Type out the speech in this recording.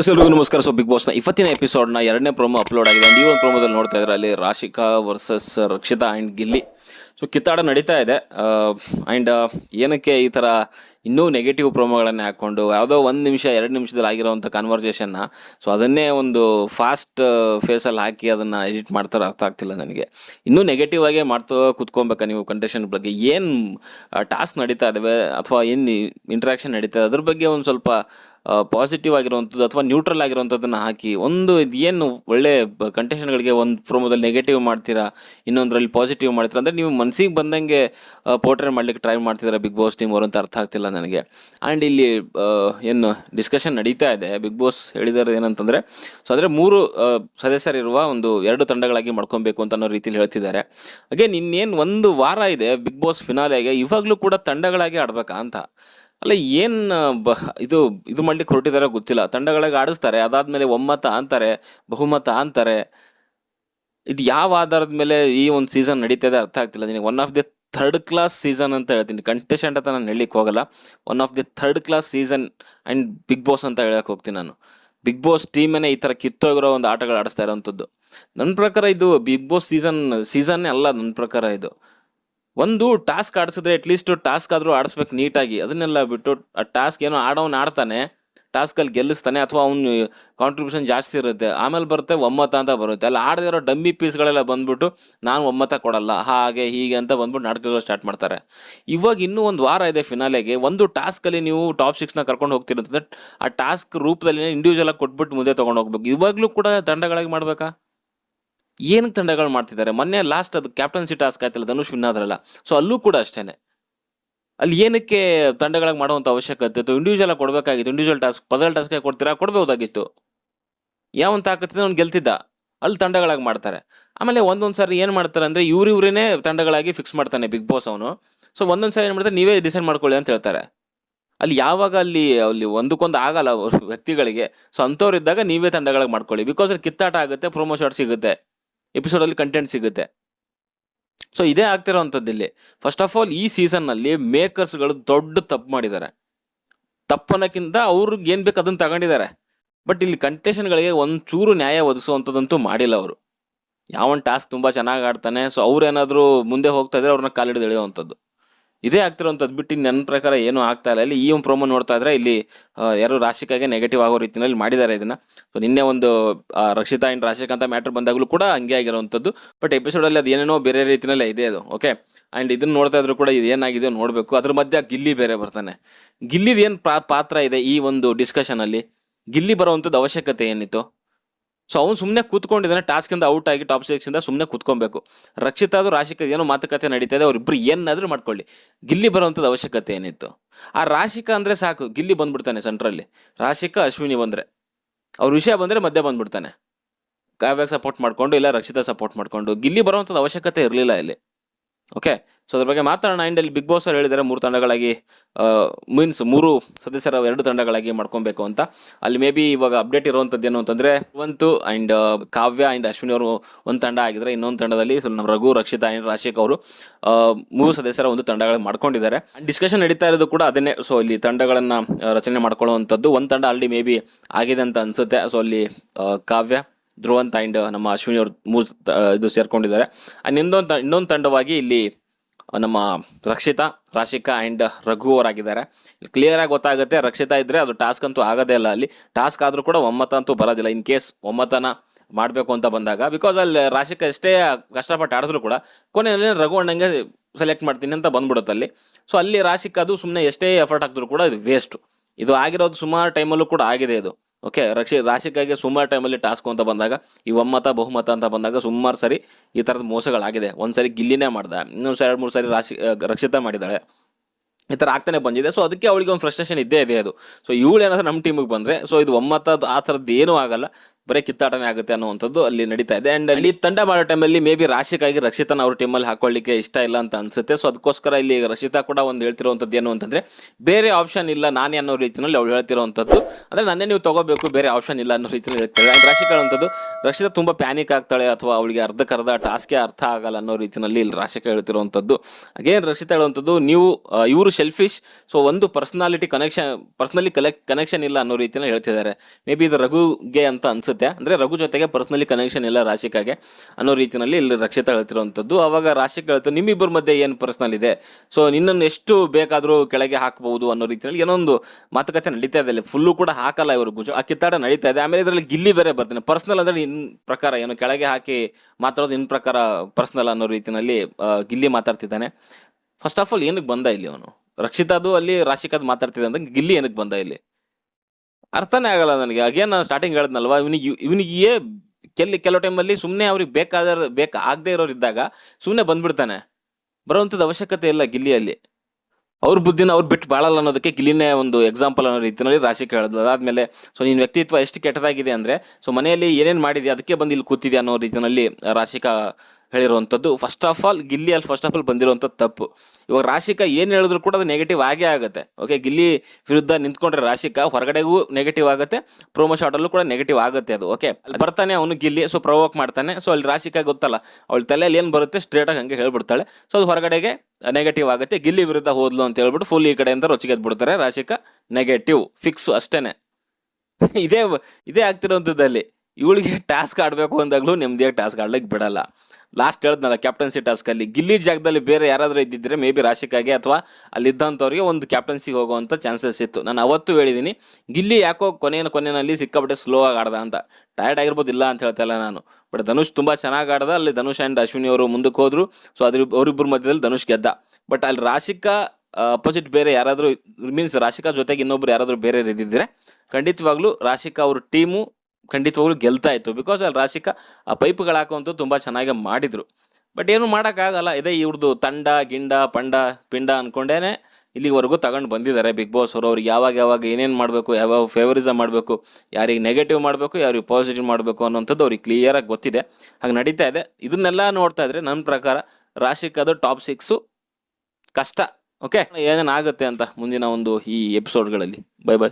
ಎಲ್ರಿಗೂ ನಮಸ್ಕಾರ. So big ಬಾಸ್ನ ಇವತ್ತಿನ ಎಪಿಸೋಡ್ನ ಎರಡನೇ ಪ್ರೋಮೋ ಅಪ್ಲೋಡ್ ಆಗಿದೆ. ಈ ಒಂದು ಪ್ರೋಮೋದಲ್ಲಿ ನೋಡ್ತಾ ಇದ್ರೆ ಅಲ್ಲಿ Rashika versus Rakshita and Gilli. So ಕಿತ್ತಾಡ ನಡೀತಾ ಇದೆ. ಆ್ಯಂಡ್ ಏನಕ್ಕೆ ಈ ಥರ ಇನ್ನೂ ನೆಗೆಟಿವ್ ಪ್ರೋಮೋಗಳನ್ನೇ ಹಾಕ್ಕೊಂಡು, ಯಾವುದೋ ಒಂದು ನಿಮಿಷ, ಎರಡು ನಿಮಿಷದಲ್ಲಿ ಆಗಿರೋವಂಥ ಕನ್ವರ್ಜೇಷನ್ನ ಸೊ ಅದನ್ನೇ ಒಂದು ಫಾಸ್ಟ್ ಫೇಸಲ್ಲಿ ಹಾಕಿ ಅದನ್ನು ಎಡಿಟ್ ಮಾಡ್ತಾರೆ ಅರ್ಥ ಆಗ್ತಿಲ್ಲ ನನಗೆ. ಇನ್ನೂ ನೆಗೆಟಿವ್ ಆಗೇ ಮಾಡ್ತಾ ಕುತ್ಕೊಬೇಕಾ ನೀವು ಕಂಟೆಷನ್ ಬಗ್ಗೆ? ಏನು ಟಾಸ್ಕ್ ನಡೀತಾ ಇದ್ದಾವೆ ಅಥವಾ ಏನು ಇಂಟ್ರಾಕ್ಷನ್ ನಡೀತಾ ಅದ್ರ ಬಗ್ಗೆ ಒಂದು ಸ್ವಲ್ಪ ಪಾಸಿಟಿವ್ ಆಗಿರುವಂಥದ್ದು ಅಥವಾ ನ್ಯೂಟ್ರಲ್ ಆಗಿರುವಂಥದ್ದನ್ನು ಹಾಕಿ, ಒಂದು ಇದು ಏನು ಒಳ್ಳೆ ಕಂಟೆಷನ್ಗಳಿಗೆ ಒಂದು ಪ್ರೋಮೋದಲ್ಲಿ ನೆಗೆಟಿವ್ ಮಾಡ್ತೀರಾ, ಇನ್ನೊಂದರಲ್ಲಿ ಪಾಸಿಟಿವ್ ಮಾಡ್ತೀರಾ? ಅಂದರೆ ನೀವು ಮನಸ್ಸಿಗೆ ಬಂದಂಗೆ ಪೋರ್ಟ್ರೇಟ್ ಮಾಡ್ಲಿಕ್ಕೆ ಟ್ರೈ ಮಾಡ್ತಿದ್ದಾರೆ ಬಿಗ್ ಬಾಸ್ ಟೀಮ್ ಅವರು ಅಂತ ಅರ್ಥ ಆಗ್ತಿಲ್ಲ ನನಗೆ. ಆ್ಯಂಡ್ ಇಲ್ಲಿ ಏನು ಡಿಸ್ಕಷನ್ ನಡೀತಾ ಇದೆ. ಬಿಗ್ ಬಾಸ್ ಹೇಳಿದಾರೆ ಏನಂತಂದರೆ ಸೊ ಅಂದರೆ ಮೂರು ಸದಸ್ಯರಿರುವ ಒಂದು ಎರಡು ತಂಡಗಳಾಗಿ ಮಾಡ್ಕೊಬೇಕು ಅಂತ ಅನ್ನೋ ರೀತಿಯಲ್ಲಿ ಹೇಳ್ತಿದ್ದಾರೆ. ಅಗೇನ್ ಇನ್ನೇನು ಒಂದು ವಾರ ಇದೆ ಬಿಗ್ ಬಾಸ್ ಫಿನಾಲೆಗೆ ಇವಾಗಲೂ ಕೂಡ ತಂಡಗಳಾಗಿ ಆಡ್ಬೇಕಾ ಅಂತ. ಅಲ್ಲ, ಏನು ಬ, ಇದು ಇದು ಮಾಡ್ಲಿಕ್ಕೆ ಹೊರಟಿದಾರೋ ಗೊತ್ತಿಲ್ಲ. ತಂಡಗಳಾಗಿ ಆಡಿಸ್ತಾರೆ, ಅದಾದ್ಮೇಲೆ ಒಮ್ಮತ ಅಂತಾರೆ, ಬಹುಮತ ಅಂತಾರೆ. ಇದು ಯಾವ ಆಧಾರದ ಮೇಲೆ ಈ ಒಂದು ಸೀಸನ್ ನಡೀತದೆ ಅರ್ಥ ಆಗ್ತಿಲ್ಲ. ನಿನಗೆ one of the third class season ಅಂತ ಹೇಳ್ತೀನಿ. ಕಂಟೆಸ್ಟೆಂಟ್ ಅಂತ ನಾನು ಹೇಳಲಿಕ್ಕೆ ಹೋಗಲ್ಲ. One of the third class season and Big Boss ಅಂತ ಹೇಳಕ್ಕೆ ಹೋಗ್ತೀನಿ ನಾನು. ಬಿಗ್ ಬಾಸ್ ಟೀಮೇ ಈ ಥರ ಕಿತ್ತೋಗಿರೋ ಒಂದು ಆಟಗಳು ಆಡಿಸ್ತಾ ಇರೋವಂಥದ್ದು ನನ್ನ ಪ್ರಕಾರ ಇದು ಬಿಗ್ ಬಾಸ್ ಸೀಸನ್ ಸೀಸನ್ನೇ ಅಲ್ಲ ನನ್ನ ಪ್ರಕಾರ ಇದು. ಒಂದು ಟಾಸ್ಕ್ ಆಡಿಸಿದ್ರೆ ಅಟ್ಲೀಸ್ಟ್ ಟಾಸ್ಕ್ ಆದರೂ ಆಡಿಸ್ಬೇಕು ನೀಟಾಗಿ. ಅದನ್ನೆಲ್ಲ ಬಿಟ್ಟು ಆ ಟಾಸ್ಕ್ ಏನೋ ಆಡೋನು ಆಡ್ತಾನೆ. ಟಾಸ್ಕಲ್ಲಿ ಗೆಲ್ಲಿಸ್ತಾನೆ ಅಥವಾ ಅವ್ನು ಕಾಂಟ್ರಿಬ್ಯೂಷನ್ ಜಾಸ್ತಿ ಇರುತ್ತೆ. ಆಮೇಲೆ ಬರುತ್ತೆ ಒಮ್ಮತ ಅಂತ ಬರುತ್ತೆ. ಅಲ್ಲಿ ಆಡದಿರೋ ಡಮ್ಮಿ ಪೀಸ್ಗಳೆಲ್ಲ ಬಂದ್ಬಿಟ್ಟು ನಾನು ಒಮ್ಮತ ಕೊಡಲ್ಲ, ಹಾಗೆ ಹೀಗೆ ಅಂತ ಬಂದ್ಬಿಟ್ಟು ನಾಟಕಗಳು ಸ್ಟಾರ್ಟ್ ಮಾಡ್ತಾರೆ. ಇವಾಗ ಇನ್ನೂ ಒಂದು ವಾರ ಇದೆ ಫಿನಾಲೆಗೆ ಒಂದು ಟಾಸ್ಕಲ್ಲಿ ನೀವು ಟಾಪ್ ಸಿಕ್ಸ್ನ ಕರ್ಕೊಂಡು ಹೋಗ್ತಿರಂತಂದ್ರೆ ಆ ಟಾಸ್ಕ್ ರೂಪದಲ್ಲಿ ಇಂಡಿವಿಜುವಲ್ ಆಗಿ ಕೊಟ್ಬಿಟ್ಟು ಮುಂದೆ ತೊಗೊಂಡು ಹೋಗ್ಬೇಕು. ಇವಾಗಲೂ ಕೂಡ ತಂಡಗಳಾಗಿ ಮಾಡಬೇಕಾ? ಏನಕ್ಕೆ ತಂಡಗಳು ಮಾಡ್ತಿದ್ದಾರೆ? ಮೊನ್ನೆ ಲಾಸ್ಟ್ ಅದು ಕ್ಯಾಪ್ಟನ್ಸಿ ಟಾಸ್ಕ್ ಆಯ್ತಲ್ಲ, ಧನುಷ್ ವಿನ್ ಸೊ ಅಲ್ಲೂ ಕೂಡ ಅಷ್ಟೇನೆ. ಅಲ್ಲಿ ಏನಕ್ಕೆ ತಂಡಗಳಾಗಿ ಮಾಡುವಂಥ ಅವಶ್ಯಕತೆ ಇತ್ತು ಇಂಡಿವಿಜುವಲ್ ಆಗಿ ಕೊಡಬೇಕಾಗಿತ್ತು? ಇಂಡಿವಿಜುವಲ್ ಟಾಸ್ಕ್ ಪಜಲ್ ಟಾಸ್ಕ್ ಕೊಡ್ತೀರಾ? ಕೊಡ್ಬೋದಾಗಿತ್ತು. ಒಂದು ತಾಕತ್ತಿನ ಅವ್ನು ಗೆಲ್ತಿದ್ದ? ಅಲ್ಲಿ ತಂಡಗಳಾಗಿ ಮಾಡ್ತಾರೆ. ಆಮೇಲೆ ಒಂದೊಂದು ಸಾರಿ ಏನು ಮಾಡ್ತಾರೆ ಅಂದರೆ ಇವ್ರಿವ್ರೇ ತಂಡಗಳಾಗಿ ಫಿಕ್ಸ್ ಮಾಡ್ತಾನೆ ಬಿಗ್ ಬಾಸ್ ಅವನು. ಸೊ ಒಂದೊಂದು ಸಾರಿ ಏನು ಮಾಡ್ತಾರೆ? ನೀವೇ ಡಿಸೈಡ್ ಮಾಡ್ಕೊಳ್ಳಿ ಅಂತ ಹೇಳ್ತಾರೆ. ಅಲ್ಲಿ ಯಾವಾಗ ಅಲ್ಲಿ ಅಲ್ಲಿ ಒಂದಕ್ಕೊಂದು ಆಗಲ್ಲ ವ್ಯಕ್ತಿಗಳಿಗೆ. ಸೊ ಅಂಥವ್ರು ಇದ್ದಾಗ ನೀವೇ ತಂಡಗಳಾಗಿ ಮಾಡ್ಕೊಳ್ಳಿ. ಬಿಕಾಸ್ ಅಲ್ಲಿ ಕಿತ್ತಾಟ ಆಗುತ್ತೆ ಪ್ರೊಮೋ ಶಾಟ್ ಸಿಗುತ್ತೆ. ಎಪಿಸೋಡಲ್ಲಿ ಕಂಟೆಂಟ್ ಸಿಗುತ್ತೆ. ಸೊ ಇದೇ ಆಗ್ತಿರೋವಂಥದ್ದು ಇಲ್ಲಿ ಫಸ್ಟ್ ಆಫ್ ಆಲ್ ಈ ಸೀಸನ್ನಲ್ಲಿ ಮೇಕರ್ಸ್ಗಳು ದೊಡ್ಡ ತಪ್ಪು ಮಾಡಿದ್ದಾರೆ. ತಪ್ಪನಕ್ಕಿಂತ ಅವ್ರಿಗೆ ಏನು ಬೇಕು ಅದನ್ನು ತಗೊಂಡಿದ್ದಾರೆ. ಬಟ್ ಇಲ್ಲಿ ಕಂಟೆಷನ್ಗಳಿಗೆ ಒಂದು ಚೂರು ನ್ಯಾಯ ಒದಗಿಸುವಂಥದ್ದಂತೂ ಮಾಡಿಲ್ಲ ಅವರು. ಯಾವನ್ ಟಾಸ್ಕ್ ತುಂಬ ಚೆನ್ನಾಗಿ ಆಡ್ತಾನೆ ಸೊ ಅವ್ರೇನಾದರೂ ಮುಂದೆ ಹೋಗ್ತಾ ಇದ್ರೆ ಅವ್ರನ್ನ ಕಾಲಿಡಿದು ಎಳೆಯುವಂಥದ್ದು. ಇದೇ ಆಗ್ತಿರೋಂಥದ್ದು ಬಿಟ್ಟು ನನ್ನ ಪ್ರಕಾರ ಏನು ಆಗ್ತಾ ಇಲ್ಲ. ಇಲ್ಲಿ ಈ ಒಂದು ಪ್ರೋಮೋ ನೋಡ್ತಾ ಇದ್ರೆ ಇಲ್ಲಿ ಯಾರು ರಾಶಿಕಾಗೆ ನೆಗೆಟಿವ್ ಆಗೋ ರೀತಿಯಲ್ಲಿ ಮಾಡಿದ್ದಾರೆ ಇದನ್ನ. ಸೊ ನಿನ್ನೆ ಒಂದು ರಕ್ಷಿತಾ ಆ್ಯಂಡ್ ರಾಶಿಕ್ ಅಂತ ಮ್ಯಾಟ್ರ್ ಬಂದಾಗಲೂ ಕೂಡ ಹಂಗೆ ಆಗಿರೋವಂಥದ್ದು. ಬಟ್ ಎಪಿಸೋಡಲ್ಲಿ ಅದು ಏನೇನೋ ಬೇರೆ ರೀತಿಯಲ್ಲೇ ಇದೆ ಅದು ಓಕೆ ಆ್ಯಂಡ್ ಇದನ್ನ ನೋಡ್ತಾ ಇದ್ರು ಕೂಡ ಇದು ಏನಾಗಿದೆ ನೋಡಬೇಕು. ಅದ್ರ ಮಧ್ಯೆ ಗಿಲ್ಲಿ ಬೇರೆ ಬರ್ತಾನೆ. ಗಿಲ್ಲಿದು ಏನು ಪಾತ್ರ ಇದೆ ಈ ಒಂದು ಡಿಸ್ಕಷನಲ್ಲಿ ಗಿಲ್ಲಿ ಬರೋವಂಥದ್ದು ಅವಶ್ಯಕತೆ ಏನಿತ್ತು? ಸೊ ಅವ್ನು ಸುಮ್ಮನೆ ಕೂತ್ಕೊಂಡಿದ್ದಾನೆ ಟಾಸ್ಕಿಂದ ಔಟ್ ಆಗಿ ಟಾಪ್ ಸಿಕ್ಸಿಂದ ಸುಮ್ಮನೆ ಕೂತ್ಕೊಬೇಕು. ರಕ್ಷಿತಾದು ರಾಶಿಕ, ಏನೋ ಮಾತುಕತೆ ನಡೀತಾ ಇದೆ ಅವ್ರಿಬ್ರು ಏನಾದರೂ ಮಾಡ್ಕೊಳ್ಳಿ. ಗಿಲ್ಲಿ ಬರೋವಂಥದ್ದು ಅವಶ್ಯಕತೆ ಏನಿತ್ತು? ಆ ರಾಶಿಕಾ ಅಂದರೆ ಸಾಕು, ಗಿಲ್ಲಿ ಬಂದ್ಬಿಡ್ತಾನೆ ಸೆಂಟ್ರಲ್ಲಿ ರಾಶಿಕಾ, ಅಶ್ವಿನಿ ಬಂದರೆ. ಅವ್ರ ವಿಷಯ ಬಂದರೆ ಮಧ್ಯೆ ಬಂದ್ಬಿಡ್ತಾನೆ. ಕಾವ್ಯಾಗ ಸಪೋರ್ಟ್ ಮಾಡಿಕೊಂಡು, ಇಲ್ಲ ರಕ್ಷಿತಾ ಸಪೋರ್ಟ್ ಮಾಡಿಕೊಂಡು, ಗಿಲ್ಲಿ ಬರುವಂಥದ್ದು ಅವಶ್ಯಕತೆ ಇರಲಿಲ್ಲ ಇಲ್ಲಿ. ಓಕೆ ಸೊ ಅದ್ರ ಬಗ್ಗೆ ಮಾತಾಡೋಣ ಆ್ಯಂಡ್ ಅಲ್ಲಿ ಬಿಗ್ ಬಾಸ್ ಅವ್ರು ಹೇಳಿದ್ದಾರೆ ಮೂರು ತಂಡಗಳಾಗಿ ಮೀನ್ಸ್ ಮೂರು ಸದಸ್ಯರ ಎರಡು ತಂಡಗಳಾಗಿ ಮಾಡ್ಕೊಬೇಕು ಅಂತ. ಅಲ್ಲಿ ಮೇ ಬಿ ಇವಾಗ ಅಪ್ಡೇಟ್ ಇರುವಂಥದ್ದು ಏನು ಅಂತಂದರೆ ವಂತು ಆ್ಯಂಡ್ ಕಾವ್ಯ ಆ್ಯಂಡ್ ಅಶ್ವಿನಿ ಅವರು ಒಂದು ತಂಡ ಆಗಿದ್ರೆ ಇನ್ನೊಂದು ತಂಡದಲ್ಲಿ ನಮ್ಮ ರಘು, ರಕ್ಷಿತಾ ಆ್ಯಂಡ್ ರಾಶಿಕ್ ಅವರು ಮೂರು ಸದಸ್ಯರ ಒಂದು ತಂಡಗಳು ಮಾಡ್ಕೊಂಡಿದ್ದಾರೆ. ಡಿಸ್ಕಷನ್ ನಡೀತಾ ಇರೋದು ಕೂಡ ಅದನ್ನೇ. ಸೊ ಇಲ್ಲಿ ತಂಡಗಳನ್ನು ರಚನೆ ಮಾಡ್ಕೊಳ್ಳುವಂಥದ್ದು ಒಂದು ತಂಡ ಅಲ್ಲಿ ಮೇ ಬಿ ಆಗಿದೆ ಅಂತ ಅನಿಸುತ್ತೆ. ಸೊ ಅಲ್ಲಿ ಕಾವ್ಯ ಧ್ರುವಂತ್ ಆ್ಯಂಡ್ ನಮ್ಮ ಅಶ್ವಿನಿ ಅವರು ಮೂರು ಇದು ಸೇರ್ಕೊಂಡಿದ್ದಾರೆ. ಆ್ಯಂಡ್ ಇನ್ನೊಂದು ಇನ್ನೊಂದು ತಂಡವಾಗಿ ಇಲ್ಲಿ ನಮ್ಮ ರಕ್ಷಿತಾ, ರಾಶಿಕಾ ಆ್ಯಂಡ್ ರಘು ಅವರಾಗಿದ್ದಾರೆ. ಕ್ಲಿಯರ್ ಆಗಿ ಗೊತ್ತಾಗುತ್ತೆ, ರಕ್ಷಿತಾ ಇದ್ದರೆ ಅದು ಟಾಸ್ಕ್ ಅಂತೂ ಆಗೋದೇ ಇಲ್ಲ ಅಲ್ಲಿ. ಟಾಸ್ಕ್ ಆದರೂ ಕೂಡ ಒಮ್ಮತ ಅಂತೂ ಬರೋದಿಲ್ಲ. ಇನ್ ಕೇಸ್ ಒಮ್ಮತನ ಮಾಡಬೇಕು ಅಂತ ಬಂದಾಗ ಬಿಕಾಸ್ ಅಲ್ಲಿ ರಾಶಿಕಾ ಎಷ್ಟೇ ಕಷ್ಟಪಟ್ಟು ಆಡಿದ್ರು ಕೂಡ, ಕೊನೆಯಲ್ಲಿ ರಘು ಅಣ್ಣಂಗೆ ಸೆಲೆಕ್ಟ್ ಮಾಡ್ತೀನಿ ಅಂತ ಬಂದ್ಬಿಡುತ್ತೆ ಅಲ್ಲಿ. ಸೊ ಅಲ್ಲಿ ರಾಶಿಕಾ ಅದು ಸುಮ್ಮನೆ ಎಷ್ಟೇ ಎಫರ್ಟ್ ಹಾಕಿದ್ರು ಕೂಡ ಇದು ವೇಸ್ಟು ಇದು ಆಗಿರೋದು ಸುಮಾರು ಟೈಮಲ್ಲೂ ಕೂಡ ಆಗಿದೆ ಇದು. ಓಕೆ ರಕ್ಷಿ ರಾಶಿಕಾಗೆ ಸುಮಾರು ಟೈಮಲ್ಲಿ ಟಾಸ್ಕ್ ಅಂತ ಬಂದಾಗ, ಈ ಒಮ್ಮತ, ಬಹುಮತ ಅಂತ ಬಂದಾಗ ಸುಮಾರು ಸರಿ ಈ ಥರದ ಮೋಸಗಳಾಗಿದೆ. ಒಂದು ಸರಿ ಗಿಲ್ಲಿನೇ ಮಾಡ್ದೆ. ಇನ್ನೊಂದು ಎರಡು, ಮೂರು ಸರಿ ರಾಶಿ ರಕ್ಷಿತಾ ಮಾಡಿದ್ದಾಳೆ ಈ ಥರ ಆಗ್ತಾನೆ ಬಂದಿದೆ. ಸೊ ಅದಕ್ಕೆ ಅವಳಿಗೆ ಒಂದು ಫ್ರಸ್ಟ್ರೇಷನ್ ಇದ್ದೇ ಇದೆ ಅದು. ಸೊ ಇವಳು ಏನಾದರೂ ನಮ್ಮ ಟೀಮಿಗೆ ಬಂದರೆ ಸೊ ಇದು ಒಮ್ಮತ ಆ ಥರದ್ದು ಏನೂ ಆಗಲ್ಲ. ಬರೀ ಕಿತ್ತಾಟನೇ ಆಗುತ್ತೆ ಅನ್ನುವಂಥದ್ದು ಅಲ್ಲಿ ನಡೀತಾ ಇದೆ. ಅಂಡ್ ಅಲ್ಲಿ ತಂಡ ಮಾಡೋ ಟೈಮಲ್ಲಿ ಮೇ ಬಿ ರಾಶಿಕಾಗಿ ರಕ್ಷಿತನ ಅವ್ರ ಟೀಮಲ್ಲಿ ಹಾಕೊಳ್ಳಿಕ್ಕೆ ಇಷ್ಟ ಇಲ್ಲ ಅಂತ ಅನ್ಸುತ್ತೆ. ಸೊ ಅದಕ್ಕೋಸ್ಕರ ಇಲ್ಲಿ ರಕ್ಷಿತಾ ಕೂಡ ಒಂದು ಹೇಳ್ತಿರುವಂಥದ್ದು ಏನು ಅಂತಂದ್ರೆ, ಬೇರೆ ಆಪ್ಷನ್ ಇಲ್ಲ ನಾನೇ ಅನ್ನೋ ರೀತಿಯಲ್ಲಿ ಅವ್ಳು ಹೇಳ್ತಿರುವಂಥದ್ದು. ಅಂದ್ರೆ ನನ್ನೇ ನೀವು ತಗೋಬೇಕು, ಬೇರೆ ಆಪ್ಷನ್ ಇಲ್ಲ ಅನ್ನೋ ರೀತಿಯಲ್ಲಿ ಹೇಳ್ತಾರೆ ಅಂಡ್ ರಾಶಿಕಾ ಅಂತದ್ದು ರಕ್ಷಿತಾ ತುಂಬಾ ಪ್ಯಾನಿಕ್ ಆಗ್ತಾಳೆ ಅಥವಾ ಅವಳಿಗೆ ಅರ್ಧಕ್ಕರ್ಧ ಟಾಸ್ಕೇ ಅರ್ಥ ಆಗಲ್ಲ ಅನ್ನೋ ರೀತಿಯಲ್ಲಿ ಇಲ್ಲಿ ರಾಶಿಕಾ ಹೇಳ್ತಿರುವಂಥದ್ದು. ಅಗೇನ್ ರಕ್ಷಿತಾ ಹೇಳುವಂಥದ್ದು, ನೀವು ಇವರು ಸೆಲ್ಫಿಶ್ ಸೊ ಒಂದು personality connection personally collect connection ಇಲ್ಲ ಅನ್ನೋ ರೀತಿಯಲ್ಲಿ ಹೇಳ್ತಿದ್ದಾರೆ. ಮೇ ಬಿ ಇದು ರಘುಗೆ ಅಂತ ಅನ್ಸುತ್ತೆ. ಅಂದ್ರೆ ರಘು ಜೊತೆಗೆ ಪರ್ಸ್ನಲಿ ಕನೆಕ್ಷನ್ ಇಲ್ಲ ರಾಶಿಕಾಗೆ ಅನ್ನೋ ರೀತಿಯಲ್ಲಿ ಇಲ್ಲಿ ರಕ್ಷಿತ ಹೇಳ್ತಿರುವಂಥದ್ದು. ಅವಾಗ ರಾಶಿಕ ಹೇಳ್ತು, ನಿಮ್ಮಿಬ್ಬರ ಮಧ್ಯೆ ಏನು ಪರ್ಸ್ನಲ್ ಇದೆ? ಸೊ ನಿನ್ನನ್ನು ಎಷ್ಟು ಬೇಕಾದರೂ ಕೆಳಗೆ ಹಾಕಬಹುದು ಅನ್ನೋ ರೀತಿಯಲ್ಲಿ ಏನೋ ಒಂದು ಮಾತುಕತೆ ನಡೀತಾ ಇದೆ ಫುಲ್ಲು ಕೂಡ ಹಾಕಲ್ಲ ಇವರು ಗುಜ, ಆ ಕಿತ್ತಾಟ ನಡೀತಾ ಇದೆ. ಆಮೇಲೆ ಇದರಲ್ಲಿ ಗಿಲ್ಲಿ ಬೇರೆ ಬರ್ತಾನೆ. ಪರ್ಸ್ನಲ್ ಅಂದರೆ ನಿನ್ನ ಪ್ರಕಾರ ಏನು? ಕೆಳಗೆ ಹಾಕಿ ಮಾತಾಡೋದು ನಿನ್ನ ಪ್ರಕಾರ ಪರ್ಸ್ನಲ್ ಅನ್ನೋ ರೀತಿಯಲ್ಲಿ ಗಿಲ್ಲಿ ಮಾತಾಡ್ತಿದ್ದಾನೆ. ಫಸ್ಟ್ ಆಫ್ ಆಲ್ ಏನಕ್ಕೆ ಬಂದ ಇಲ್ಲಿ ಅವನು? ರಕ್ಷಿತಾದು ಅಲ್ಲಿ ರಾಶಿಕಾದ್ ಮಾತಾಡ್ತಿದ್ದ ಅಂದ್ರೆ ಗಿಲ್ಲಿ ಏನಕ್ಕೆ ಬಂದ ಇಲ್ಲಿ? ಅರ್ಥನೇ ಆಗಲ್ಲ ನನಗೆ. ಅಗೇನ್ ನಾನು ಸ್ಟಾರ್ಟಿಂಗ್ ಹೇಳಿದ್ನಲ್ವಾ? ಇವನಿಗೆ ಇವನಿಗೆ ಕೆಲ್ ಕೆಲವು ಟೈಮಲ್ಲಿ ಸುಮ್ಮನೆ ಅವ್ರಿಗೆ ಬೇಕಾದ ಬೇಕು ಆಗದೆ ಇರೋರು ಇದ್ದಾಗ ಸುಮ್ಮನೆ ಬಂದ್ಬಿಡ್ತಾನೆ. ಬರೋವಂಥದ್ದು ಅವಶ್ಯಕತೆ ಇಲ್ಲ ಗಿಲ್ಲಿಯಲ್ಲಿ. ಅವ್ರ ಬುದ್ಧಿನ ಅವ್ರು ಬಿಟ್ಟು ಬಾಳಲ್ಲ ಅನ್ನೋದಕ್ಕೆ ಗಿಲ್ಲಿನೇ ಒಂದು ಎಕ್ಸಾಂಪಲ್ ಅನ್ನೋ ರೀತಿಯಲ್ಲಿ ರಾಶಿ ಕೇಳೋದು. ಅದಾದ್ಮೇಲೆ ಸೊ ನಿನ್ನ ವ್ಯಕ್ತಿತ್ವ ಎಷ್ಟು ಕೆಟ್ಟದಾಗಿದೆ ಅಂದರೆ, ಸೊ ಮನೆಯಲ್ಲಿ ಏನೇನು ಮಾಡಿದೆ ಅದಕ್ಕೆ ಬಂದು ಇಲ್ಲಿ ಕೂತಿದೆ ಅನ್ನೋ ರೀತಿಯಲ್ಲಿ ರಾಶಿಕಾ ಹೇಳಿರುವಂಥದ್ದು ಫಸ್ಟ್ ಆಫ್ ಆಲ್ ಗಿಲ್ಲಿ ಅಲ್ಲಿ ಫಸ್ಟ್ ಆಫ್ ಆಲ್ ಬಂದಿರುವಂಥದ್ದು ತಪ್ಪು. ಇವಾಗ ರಾಶಿಕಾ ಏನು ಹೇಳಿದ್ರು ಕೂಡ ಅದು ನೆಗೆಟಿವ್ ಆಗೇ ಆಗುತ್ತೆ. ಓಕೆ ಗಿಲ್ಲಿ ವಿರುದ್ಧ ನಿಂತ್ಕೊಂಡ್ರೆ ರಾಶಿಕಾ ಹೊರಗಡೆಗೂ ನೆಗೆಟಿವ್ ಆಗುತ್ತೆ ಪ್ರೋಮೋ ಶಾಟಲ್ಲೂ ಕೂಡ ನೆಗೆಟಿವ್ ಆಗುತ್ತೆ ಅದು ಓಕೆ ಬರ್ತಾನೆ ಅವನು ಗಿಲ್ಲಿ ಸೊ ಪ್ರವೋಕ್ ಮಾಡ್ತಾನೆ. ಸೊ ಅಲ್ಲಿ ರಾಶಿಕಾ ಗೊತ್ತಲ್ಲ, ಅವಳ ತಲೆಯಲ್ಲಿ ಏನು ಬರುತ್ತೆ? ಸ್ಟ್ರೇಟಾಗಿ ಹಂಗೆ ಹೇಳ್ಬಿಡ್ತಾಳೆ. ಸೊ ಅದು ಹೊರಗಡೆಗೆ ನೆಗೆಟಿವ್ ಆಗುತ್ತೆ, ಗಿಲ್ಲಿ ವಿರುದ್ಧ ಹೋದ್ಲು ಅಂತ ಹೇಳ್ಬಿಟ್ಟು ಫುಲ್ ಈ ಕಡೆಯಿಂದ ರೊಚ್ಚಿಗೆ ಬಿಡ್ತಾರೆ ರಾಶಿಕಾ ನೆಗೆಟಿವ್ ಫಿಕ್ಸ್ ಅಷ್ಟೇ ಇದೇ ಇದೇ ಆಗ್ತಿರೋಂಥದ್ದು ಅಲ್ಲಿ ಇವಳಿಗೆ ಟಾಸ್ಕ್ ಆಡಬೇಕು ಅಂದಾಗಲೂ ನೆಮ್ಮದಿಯಾಗಿ ಟಾಸ್ಕ್ ಆಡ್ಲಿಕ್ಕೆ ಬಿಡಲ್ಲ. ಲಾಸ್ಟ್ ಹೇಳಿದ್ನಲ್ಲ ಕ್ಯಾಪ್ಟನ್ಸಿ ಟಾಸ್ಕಲ್ಲಿ ಗಿಲ್ಲಿ ಜಾಗದಲ್ಲಿ ಬೇರೆ ಯಾರಾದರೂ ಇದ್ದಿದ್ದರೆ ಮೇ ಬಿ ರಾಶಿಕಾಗೆ ಅಥವಾ ಅಲ್ಲಿದ್ದಂಥವ್ರಿಗೆ ಒಂದು ಕ್ಯಾಪ್ಟನ್ಸಿಗೆ ಹೋಗುವಂಥ ಚಾನ್ಸಸ್ ಇತ್ತು. ನಾನು ಅವತ್ತು ಹೇಳಿದ್ದೀನಿ ಗಿಲ್ಲಿ ಯಾಕೋ ಕೊನೆಯ ಕೊನೆಯಲ್ಲಿ ಸಿಕ್ಕಾಪಟ್ಟೆ ಸ್ಲೋ ಆಗಿ ಆಡ್ದ ಅಂತ. ಟಯರ್ಡ್ ಆಗಿರ್ಬೋದಿಲ್ಲ ಅಂತ ಹೇಳ್ತಾಯಿಲ್ಲ ನಾನು. ಬಟ್ ಧನುಷ್ ತುಂಬ ಚೆನ್ನಾಗಿ ಆಡ್ದ. ಅಲ್ಲಿ ಧನುಷ್ ಆ್ಯಂಡ್ ಅಶ್ವಿನಿ ಅವರು ಮುಂದಕ್ಕೆ ಹೋದರು. ಸೊ ಅದ್ರ ಅವರಿಬ್ಬರ ಮಧ್ಯದಲ್ಲಿ ಧನುಷ್ ಗೆದ್ದ. ಬಟ್ ಅಲ್ಲಿ ರಾಶಿಕಾ ಅಪೋಸಿಟ್ ಬೇರೆ ಯಾರಾದರೂ ಮೀನ್ಸ್ ರಾಶಿಕಾ ಜೊತೆಗೆ ಇನ್ನೊಬ್ರು ಯಾರಾದರೂ ಬೇರೆ ಇದ್ದಿದ್ರೆ ಖಂಡಿತವಾಗ್ಲೂ ರಾಶಿಕಾ ಅವ್ರ ಟೀಮು ಖಂಡಿತವಾಗ್ಲೂ ಗೆಲ್ತಾ ಇತ್ತು. ಬಿಕಾಸ್ ಅಲ್ಲಿ ರಾಶಿಕಾ ಆ ಪೈಪ್ಗಳು ಹಾಕುವಂತೂ ತುಂಬ ಚೆನ್ನಾಗಿ ಮಾಡಿದರು. ಬಟ್ ಏನು ಮಾಡೋಕ್ಕಾಗಲ್ಲ. ಇದೇ ಇವ್ರದ್ದು ತಂಡ, ಗಿಂಡ, ಪಂಡ, ಪಿಂಡ ಅನ್ಕೊಂಡೇನೆ ಇಲ್ಲಿವರೆಗೂ ತಗೊಂಡು ಬಂದಿದ್ದಾರೆ ಬಿಗ್ ಬಾಸ್ ಅವರು. ಅವ್ರಿಗೆ ಯಾವಾಗ ಯಾವಾಗ ಏನೇನು ಮಾಡಬೇಕು, ಯಾವ್ಯಾವ ಫೇವರಿಸಮ್ ಮಾಡಬೇಕು, ಯಾರಿಗೆ ನೆಗೆಟಿವ್ ಮಾಡಬೇಕು, ಯಾರಿಗೆ ಪಾಸಿಟಿವ್ ಮಾಡಬೇಕು ಅನ್ನೋಂಥದ್ದು ಅವ್ರಿಗೆ ಕ್ಲಿಯರಾಗಿ ಗೊತ್ತಿದೆ. ಹಾಗೆ ನಡೀತಾ ಇದೆ. ಇದನ್ನೆಲ್ಲ ನೋಡ್ತಾ ಇದ್ರೆ ನನ್ನ ಪ್ರಕಾರ ರಾಶಿಕಾದು ಟಾಪ್ ಸಿಕ್ಸು ಕಷ್ಟ. ಓಕೆ ಏನೇನಾಗುತ್ತೆ ಅಂತ ಮುಂದಿನ ಒಂದು ಈ ಎಪಿಸೋಡ್ಗಳಲ್ಲಿ ಬೈ ಬೈ